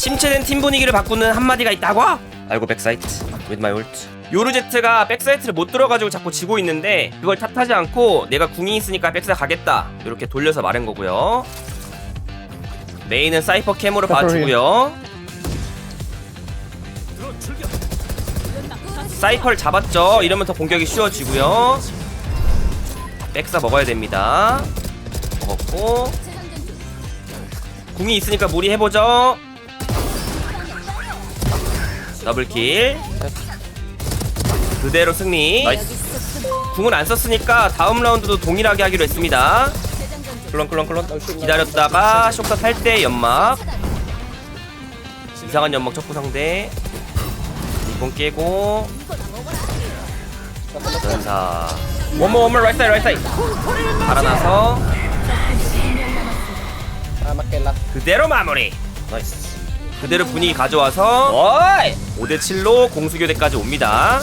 침체된 팀 분위기를 바꾸는 한마디가 있다고? 알고 백사이트. With my ult. 요르제트가 백사이트를 못 들어가지고 자꾸 지고 있는데 그걸 탓하지 않고 내가 궁이 있으니까 백사 가겠다. 이렇게 돌려서 말한 거고요. 메인은 사이퍼 캠으로 봐주고요. 사이퍼를 잡았죠. 이러면 더 공격이 쉬워지고요. 백사 먹어야 됩니다. 먹었고. 궁이 있으니까 무리해보죠 더블킬. 그대로 승리. 궁은 안 썼으니까 다음 라운드도 동일하게 하기로 했습니다. 클론 기다렸다가 쇼카 탈때 연막. 이상한 연막 척구 상대. 이건 깨고. 전사 원모 원모 라이트 사이드 라이트 사이드 달아나서 makelak. 그대로 마무리. 나이스 그대로 분위기 가져와서 5대7로 공수교대까지 옵니다